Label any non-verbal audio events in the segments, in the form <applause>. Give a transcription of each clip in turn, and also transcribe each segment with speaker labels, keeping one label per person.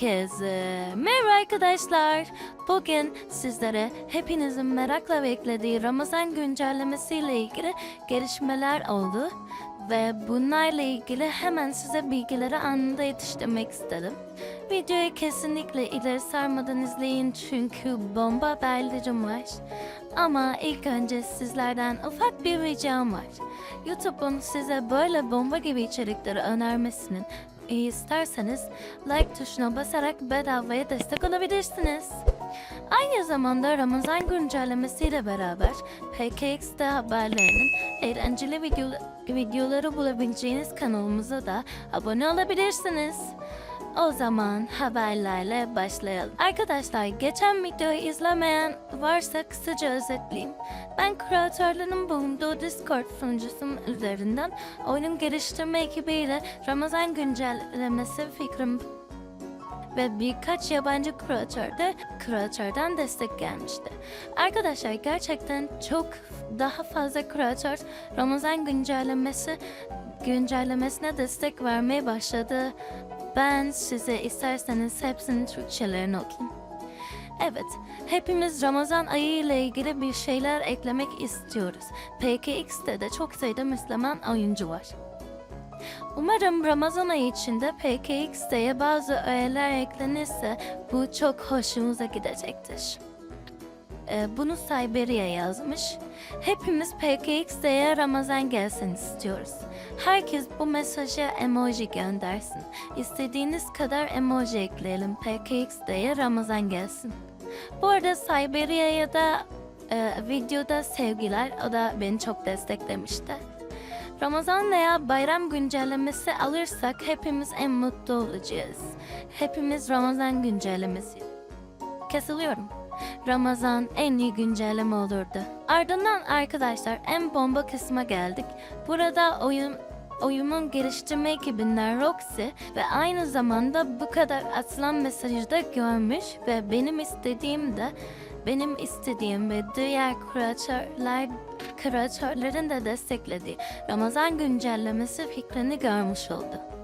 Speaker 1: Herkese merhaba arkadaşlar. Bugün sizlere hepinizin merakla beklediği Ramazan güncellemesiyle ilgili gelişmeler oldu. Ve bunlarla ilgili hemen size bilgileri anında yetiştirmek istedim. Videoyu kesinlikle ileri sarmadan izleyin çünkü bomba haberlerim var. Ama ilk önce sizlerden ufak bir ricam var. YouTube'un size böyle bomba gibi içerikleri önermesinin iyi isterseniz like tuşuna basarak bedavaya destek olabilirsiniz. Aynı zamanda Ramazan güncellemesiyle beraber PKX'de haberlerinin eğlenceli video, videoları bulabileceğiniz kanalımıza da abone olabilirsiniz. O zaman haberlerle başlayalım. Arkadaşlar geçen videoyu izlemeyen varsa kısaca özetleyeyim. Ben kreatörlerin bulunduğu Discord sunucusunun üzerinden oyunun geliştirme ekibiyle Ramazan güncellemesi fikrim ve birkaç yabancı kreatör de kreatörden destek gelmişti. Arkadaşlar gerçekten çok daha fazla kreatör Ramazan güncellemesi güncellemesine destek vermeye başladı. Ben size isterseniz hepsinin Türkçelerini okuyayım. Evet, hepimiz Ramazan ayı ile ilgili bir şeyler eklemek istiyoruz. PKX'te de çok sayıda Müslüman oyuncu var. Umarım Ramazan ayı içinde PKX'de bazı öğeler eklenirse bu çok hoşumuza gidecektir. Ee, bunu Siberia yazmış. Hepimiz PKX'de Ramazan gelsin istiyoruz. Herkes bu mesaja emoji göndersin. İstediğiniz kadar emoji ekleyelim. PKX'de Ramazan gelsin. Bu arada Siberia'ya da e, videoda sevgiler. O da beni çok desteklemişti. Ramazan veya bayram güncellemesi alırsak hepimiz en mutlu olacağız. Hepimiz Ramazan güncellemesi. Kesiliyorum. Ramazan en iyi güncelleme olurdu. Ardından arkadaşlar en bomba kısma geldik. Burada oyun oyunun geliştirme ekibinden Roxy ve aynı zamanda bu kadar atılan mesajı da görmüş ve benim istediğim de benim istediğim ve diğer kreatörler kreatörlerin de desteklediği Ramazan güncellemesi fikrini görmüş oldu.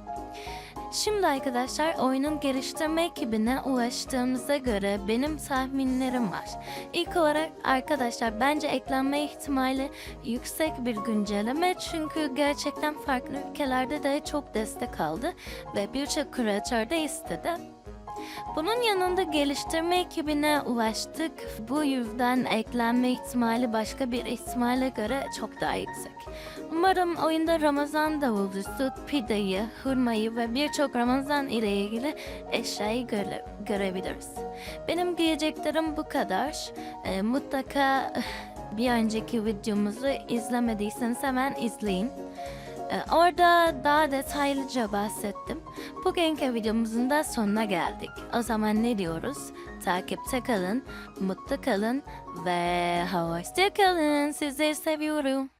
Speaker 1: Şimdi arkadaşlar oyunun geliştirme ekibine ulaştığımıza göre benim tahminlerim var. İlk olarak arkadaşlar bence eklenme ihtimali yüksek bir güncelleme çünkü gerçekten farklı ülkelerde de çok destek aldı ve birçok kreatör de istedi. Bunun yanında geliştirme ekibine ulaştık. Bu yüzden eklenme ihtimali başka bir ihtimale göre çok daha yüksek. Umarım oyunda Ramazan davulcusu, pideyi, hurmayı ve birçok Ramazan ile ilgili eşyayı göre- görebiliriz. Benim diyeceklerim bu kadar. Ee, mutlaka <sighs> bir önceki videomuzu izlemediyseniz hemen izleyin. Ee, Orada daha detaylıca bahsettim. Bugünkü videomuzun da sonuna geldik. O zaman ne diyoruz? Takipte kalın, mutlu kalın ve hoşça kalın. Sizleri seviyorum.